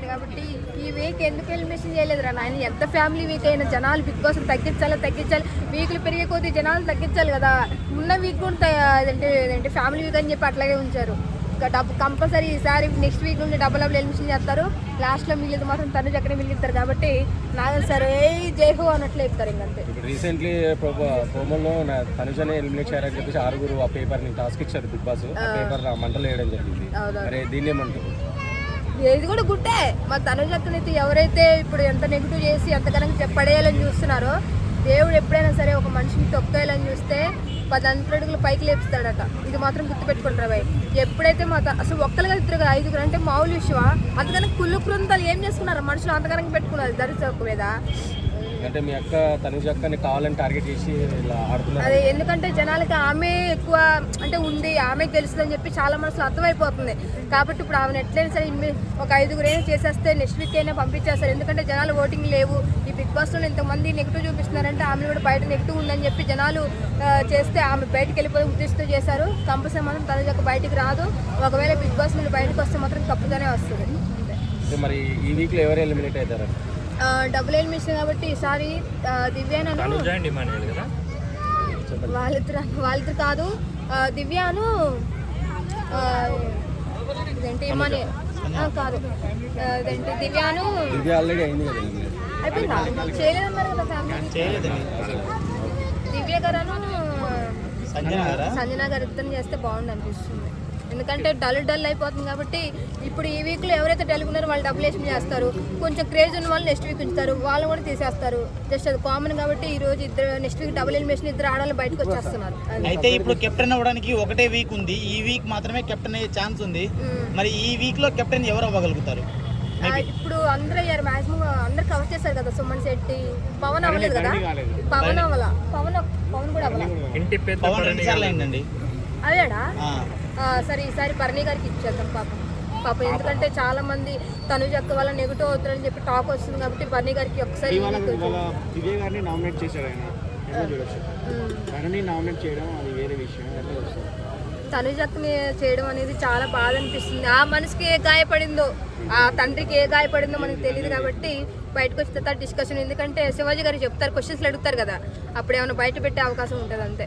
ఉంది కాబట్టి ఈ వీక్ ఎందుకు ఎలిమినేషన్ చేయలేదురా నాయన? ఎంత ఫ్యామిలీ వీక్ అయినా జనాలు బిగ్ బాస్ తగ్గించాలి తగ్గించాలి. వీక్లు పెరిగే కొద్దీ జనాలు తగ్గించాలి కదా. ఉన్న వీక్ కూడా అదేంటి ఫ్యామిలీ వీక్ అని చెప్పి అట్లాగే ఉంచారు. డబ్బు కంపల్సరీ ఈసారి నెక్స్ట్ వీక్ నుండి డబుల్ డబుల్ ఎలిమినేషన్ చేస్తారు. లాస్ట్లో మిగిలింది మాత్రం తను అక్కడే మిగిలిస్తారు కాబట్టి నాకు సరే జైహో అన్నట్లు చెప్తారు ఇంకంతే రీసెంట్లీ ప్రోమోలో తనుజనే ఎలిమినేట్ చేయాలని చెప్పేసి ఆరుగురు ఆ పేపర్ని టాస్క్ ఇచ్చారు బిగ్ బాస్. ఆ పేపర్ మంటలు వేయడం జరిగింది. దీన్ని ఏమంటారు? ఇది కూడా గుట్టే మా తనుజ ఎవరైతే ఇప్పుడు ఎంత నెగిటివ్ చేసి ఎంత కనుక చూస్తున్నారో దేవుడు ఎప్పుడైనా సరే ఒక మనిషిని తొక్కేయాలని చూస్తే పది అంతడుగులు పైకి లేపుతాడట. ఇది మాత్రం గుర్తుపెట్టుకుంటారు భయ్ ఎప్పుడైతే మా అసలు ఒక్కరుగా ఇద్దరు కదా ఐదుగురు అంటే మామూలు విషయమా? అంతకన్నా కుళ్ళు బృందాలు ఏం చేసుకున్నారు? మనుషులు అంతకన్నా పెట్టుకున్నారు దరిద్ర మీద. అంటే మీ అక్క తనుజ అక్కని కావాలని టార్గెట్ చేసి ఇలా ఆడుతున్నారు. అదే ఎందుకంటే జనాలకి ఆమె ఎక్కువ అంటే ఉంది ఆమె తెలుస్తుందని చెప్పి చాలా మనసులో అర్థమైపోతుంది. కాబట్టి ఇప్పుడు ఆమెను ఎట్లయినా సరే ఒక ఐదుగురు అయినా చేసేస్తే నెక్స్ట్ వీక్ అయినా పంపించేస్తారు. ఎందుకంటే జనాలు ఓటింగ్ లేవు. ఈ బిగ్ బాస్లో ఇంతమంది నెగిటివ్ చూపిస్తున్నారంటే ఆమె కూడా బయట నెగిటివ్ ఉందని చెప్పి జనాలు చేస్తే ఆమె బయటకు వెళ్ళిపోయి ఉద్దేశంతో చేశారు. కంపల్సరీ మాత్రం తన యొక్క బయటికి రాదు. ఒకవేళ బిగ్ బాస్ నుండి బయటకు వస్తే మాత్రం కప్పుగానే వస్తుంది. మరి ఈ వీక్లో ఎవరు ఎలిమినేట్ అవుతారు? డబుల్ ఎలిమినేషన్ కాబట్టి ఈసారి ఆ, దివ్య నన్ను వాళ్ళిద్దరు వాళ్ళిద్దరు కాదు. దివ్యాను ఇదేంటి మనీ కాదు. ఇదేంటి దివ్యాను. అయిపోయిందా? చేయలేదన్నారు కదా ఫ్యామిలీ దివ్య గారు? సంజన గారు ఇద్దరు చేస్తే బాగుండు అనిపిస్తుంది. ఎందుకంటే డల్ డల్ అయిపోతుంది కాబట్టి ఇప్పుడు ఈ వీక్లో ఎవరైతే డల్ ఉన్నారో వాళ్ళు డబుల్ వేసిన చేస్తారు. కొంచెం క్రేజ్ ఉన్న వాళ్ళు నెక్స్ట్ వీక్ ఉంచుతారు. వాళ్ళు కూడా తీసేస్తారు. జస్ట్ అది కామన్ కాబట్టి ఈ రోజు ఇద్దరు నెక్స్ట్ వీక్ డబుల్ ఎలిమినేషన్ ఇద్దరు ఆడవాళ్ళు బయటకు వచ్చేస్తున్నారు. అయితే ఇప్పుడు కెప్టెన్ అవ్వడానికి ఒకటే వీక్ ఉంది. ఈ వీక్ మాత్రమే కెప్టెన్ అయ్యే ఛాన్స్ ఉంది. మరి ఈ వీక్లో కెప్టెన్ ఎవరు అవ్వగలుగుతారు? ఇప్పుడు అందరూ అయ్యారు. మాక్సిమం అందరు కవర్ చేశారు కదా సుమన్ శెట్టి. పవన్ అవ్వలేదు కదా? పవన్ అవ్వాల? పవన్ పవన్ కూడా అవ్వాల? పవన్ రెండు సార్లు అయిందండి? అదేడా? సరే ఈసారి భరణి గారికి ఇచ్చేద్దాం పాపం. పాపం ఎందుకంటే చాలా మంది తనుజ అక్క వల్ల నెగిటివ్ అవుతారని చెప్పి టాక్ వస్తుంది కాబట్టి భరణి గారికి ఒకసారి దివ్య గారిని నామినేట్ చేశాడు ఆయన. ఎట్లా చూడొచ్చు. ఉమ్. తనని నామినేట్ చేయడం అది వేరే విషయం ఎట్లా చూస్తారు తనుజక్ని చేయడం అనేది చాలా బాధ అనిపిస్తుంది. ఆ మనసుకి ఏ గాయపడిందో ఆ తండ్రికి ఏ గాయపడిందో మనకి తెలియదు కాబట్టి బయటకు వచ్చిన తర్వాత డిస్కషన్ ఎందుకంటే శివాజీ గారు చెప్తారు క్వశ్చన్స్లు అడుగుతారు కదా. అప్పుడు ఏమైనా బయట పెట్టే అవకాశం ఉంటుంది అంతే.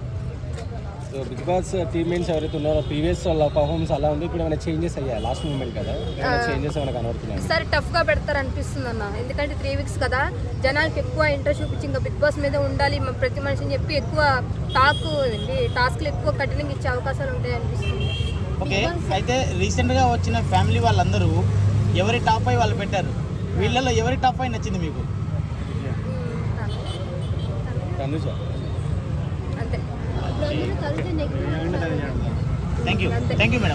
సో బిగ్ బాస్ టీమ్ ఎవరైతే ఉన్నారో ప్రీవియస్ వాళ్ళ పర్ఫార్మెన్స్ అలా ఉంది ఇప్పుడు ఏమైనా చేంజెస్ అయ్యాయి? లాస్ట్ మూమెంట్ కదా? ఏమైనా చేంజెస్ ఏమైనా కనబడుతున్నాయి? ఈసారి టఫ్గా పెడతారు అనిపిస్తుంది అన్న. ఎందుకంటే త్రీ వీక్స్ కదా జనాలకి ఎక్కువ ఇంట్రెస్ట్ చూపించి ఇంకా బిగ్ బాస్ మీద ఉండాలి ప్రతి మనిషిని చెప్పి ఎక్కువ టాక్ టాస్క్లు ఎక్కువ కఠినంగా ఇచ్చే అవకాశాలు ఉంటాయి అనిపిస్తుంది ఓకే అయితే రీసెంట్గా వచ్చిన ఫ్యామిలీ వాళ్ళందరూ ఎవరి టాప్ అయి వాళ్ళు పెట్టారు? వీళ్ళలో ఎవరి టాప్ అయి నచ్చింది మీకు? Tanuja. Thank you thank you madam